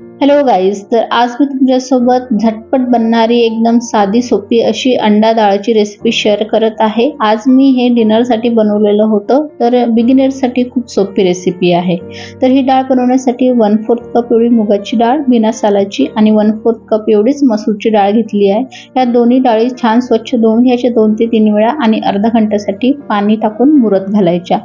Thank you. Hello guys तर आज मी तुमच्यासोबत झटपट बनणारी एकदम साधी सोपी अशी अंडा डाळची रेसिपी शेअर करत आहे. आज मी हे डिनरसाठी बनवलेलं होतं तर बिगिनर्ससाठी खूप सोपी रेसिपी आहे. तर ही डाळ बनवण्यासाठी वन फोर्थ कप एवढी मुगाची डाळ बिना सालाची आणि वन फोर्थ कप एवढीच मसूरची डाळ घेतली आहे. या दोन्ही डाळी छान स्वच्छ धुवून घ्यायच्या दोन ते तीन वेळा आणि अर्धा घंट्यासाठी पाणी टाकून मुरत घालायच्या.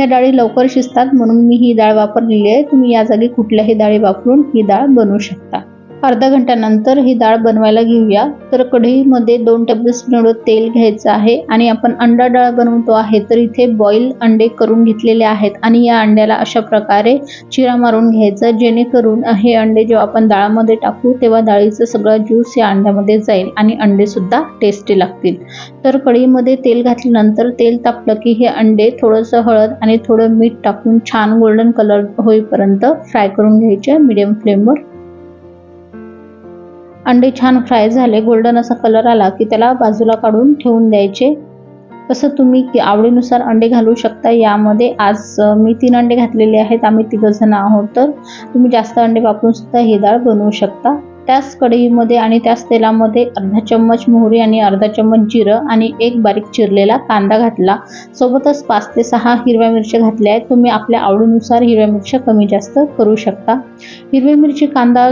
या डाळी लवकर शिजतात म्हणून मी ही डाळ वापरलेली आहे. तुम्ही या जागी कुठल्याही डाळी वापरून ही डाळ बनवू शकता. अर्धा घंट्यानंतर ही डाळ बनवायला घेऊया. तर कढईमध्ये दोन टेबलस्पून एवढं तेल घ्यायचं आहे आणि आपण अंडा डाळ बनवतो आहे तर इथे बॉईल अंडे करून घेतलेले आहेत आणि या अंड्याला अशा प्रकारे चिरा मारून घ्यायचा जेणेकरून हे अंडे जेव्हा आपण डाळामध्ये टाकू तेव्हा डाळीचा सगळा ज्यूस या अंड्यामध्ये जाईल आणि अंडे सुद्धा टेस्टी लागतील. तर कढईमध्ये तेल घातल्यानंतर तेल तापलं की हे अंडे थोडंसं हळद आणि थोडं मीठ टाकून छान गोल्डन कलर होईपर्यंत फ्राय करून घ्यायचे मीडियम फ्लेमवर अंडे छान फ्राय झाले गोल्डन असा कलर आला की त्याला बाजूला काढून ठेवून द्यायचे. तसं तुम्ही आवडीनुसार अंडे घालू शकता. यामध्ये आज मी तीन अंडे घातलेले आहेत आम्ही तिघंजण आहोत. तर तुम्ही जास्त अंडे वापरून सुद्धा ही डाळ बनवू शकता. त्याच कढईमध्ये आणि त्याच तेलामध्ये अर्धा चम्मच मोहरी आणि अर्धा चम्मच जिरं आणि एक बारीक चिरलेला कांदा घातला. सोबतच पाच ते सहा हिरव्या मिरच्या घातल्या आहेत. तुम्ही आपल्या आवडीनुसार हिरव्या मिरच्या कमी जास्त करू शकता. हिरवी मिरची कांदा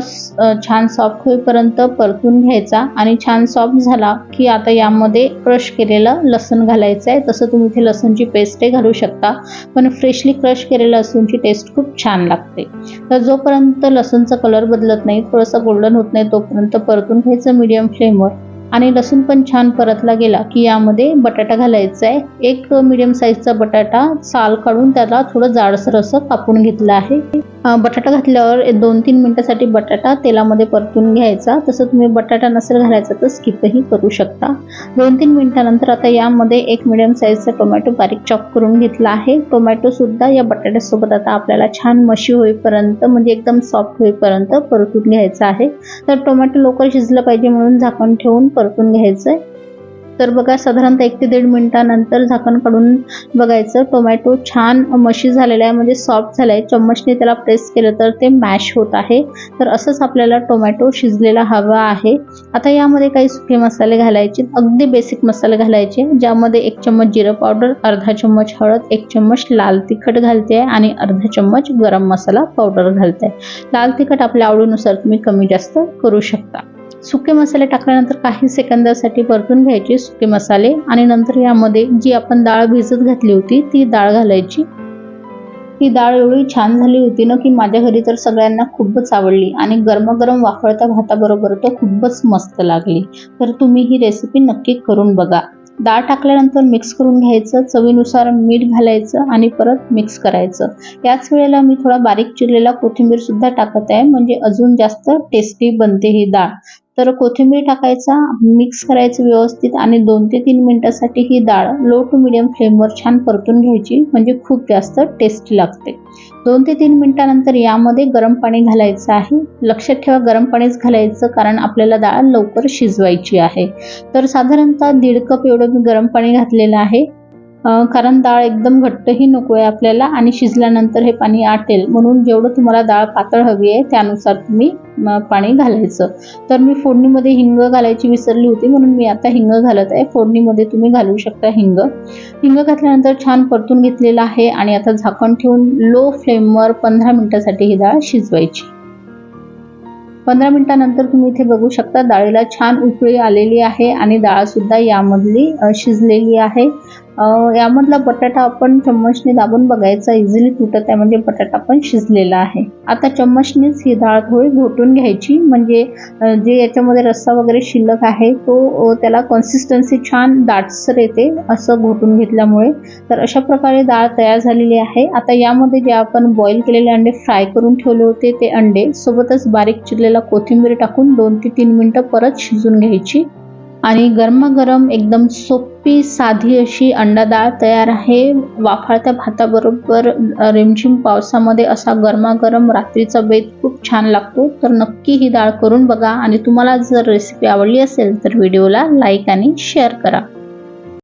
छान सॉफ्ट होईपर्यंत परतून घ्यायचा आणि छान सॉफ्ट झाला की आता यामध्ये क्रश केलेलं लसूण घालायचं आहे. तसं तुम्ही इथे लसूणची पेस्टही घालू शकता. पण फ्रेशली क्रश केलेलं लसूणची टेस्ट खूप छान लागते. तर जोपर्यंत लसूणचा कलर बदलत नाही थोडंसं गोल्डन होत नाही तोपर्यंत परतून घ्यायचं मीडियम फ्लेमवर आणि लसूण पण छान परतला गेला की यामध्ये बटाटा घालायचा आहे एक मिडियम साईजचा बटाटा साल काढून त्याला थोडं जाडसर असं कापून घेतलं आहे. बटाटा घातल्यावर दोन तीन मिनटासाठी बटाटा तेलामध्ये परतून घ्यायचा. तसं तुम्ही बटाटा नसेल घालायचा तर स्किपही करू शकता. दोन तीन मिनटानंतर आता यामध्ये एक मिडियम साईजचा टोमॅटो बारीक चॉप करून घेतला आहे. टोमॅटो सुद्धा या बटाट्यासोबत आता आपल्याला छान मशी होईपर्यंत म्हणजे एकदम सॉफ्ट होईपर्यंत परतून घ्यायचं आहे. तर टोमॅटो लवकर शिजलं पाहिजे म्हणून झाकण ठेवून परतून घ्यायचं आहे तर बघा साधारणतः एक ते दीड मिनटानंतर झाकण काढून बघायचं. टोमॅटो छान मशी झालेला आहे म्हणजे सॉफ्ट झाला आहे. चम्मचने त्याला प्रेस केलं तर ते मॅश होत आहे. तर असंच आपल्याला टोमॅटो शिजलेला हवा आहे. आता यामध्ये काही सुके मसाले घालायचे अगदी बेसिक मसाले घालायचे ज्यामध्ये एक चम्मच जिरं पावडर अर्धा चम्मच हळद एक चम्मच लाल तिखट घालते आहे आणि अर्धा चम्मच गरम मसाला पावडर घालते आहे. लाल तिखट आपल्या आवडीनुसार तुम्ही कमी जास्त करू शकता. सुके मसाले टाकल्यानंतर काही सेकंदासाठी परतून घ्यायचे सुके मसाले आणि नंतर यामध्ये जी आपण डाळ भिजत घातली होती ती डाळ घालायची. ही डाळ एवढी छान झाली होती ना की माझ्या घरी तर सगळ्यांना खूपच आवडली आणि गरमागरम वाफळत्या भाताबरोबर तर खूपच मस्त लागली. तर तुम्ही ही रेसिपी नक्की करून बघा. डाळ टाकल्यानंतर मिक्स करून घ्यायचं चवीनुसार मीठ घालायचं आणि परत मिक्स करायचं. याच वेळेला मी थोडा बारीक चिरलेला कोथिंबीर सुद्धा टाकत आहे म्हणजे अजून जास्त टेस्टी बनते ही डाळ. तर कोथिंबीर टाकायचा मिक्स करायचं व्यवस्थित आणि दोन ते तीन मिनटासाठी ही डाळ लो टू मिडियम फ्लेमवर छान परतून घ्यायची म्हणजे खूप जास्त टेस्टी लागते. दोन ते तीन मिनटानंतर यामध्ये गरम पाणी घालायचं आहे. लक्षात ठेवा गरम पाणीच घालायचं कारण आपल्याला डाळ लवकर शिजवायची आहे. तर साधारणतः दीड कप एवढं मी गरम पाणी घातलेलं आहे. कारण डाळ एकदम घट्टही नको आहे आपल्याला आणि शिजल्यानंतर हे पाणी आटेल. म्हणून जेवढं तुम्हाला डाळ पातळ हवी आहे त्यानुसार तुम्ही पाणी घालायचं. तर मी फोडणीमध्ये हिंग घालायची विसरली होती म्हणून मी आता हिंग घालत आहे. फोडणीमध्ये तुम्ही घालू शकता हिंग. हिंग घातल्यानंतर छान परतून घेतलेलं आहे आणि आता झाकण ठेवून लो फ्लेमवर पंधरा मिनटासाठी ही डाळ शिजवायची. पंधरा मिनिटानंतर तुम्ही इथे बघू शकता डाळीला छान उकळी आलेली आहे आणि डाळसुद्धा यामधली शिजलेली आहे. यामधला बटाटा आपण चम्मचने दाबून बघायचा. इझिली तुटत आहे म्हणजे बटाटा पण शिजलेला आहे. आता चम्मचनेच ही डाळ थोडी घोटून घ्यायची. म्हणजे जे याच्यामध्ये रस्सा वगैरे शिल्लक आहे तो त्याला कन्सिस्टन्सी छान दाटसर येते असं घोटून घेतल्यामुळे. तर अशा प्रकारे डाळ तयार झालेली आहे. आता यामध्ये जे आपण बॉईल केलेले अंडे फ्राय करून ठेवले होते ते अंडे सोबतच बारीक चिरलेला कोथिंबीर टाकून दोन ते तीन मिनटं परत शिजून घ्यायची. आणि गरमागरम एकदम सोपी साधी अशी अंडा डाळ तयार आहे. वाफाळत्या भाताबरोबर रिमझिम पावसामध्ये असा गरमागरम रात्रीचा बेत खूप छान लागतो. तर नक्की ही डाळ करून बघा आणि तुम्हाला जर रेसिपी आवडली असेल तर व्हिडिओला लाईक आणि शेअर करा.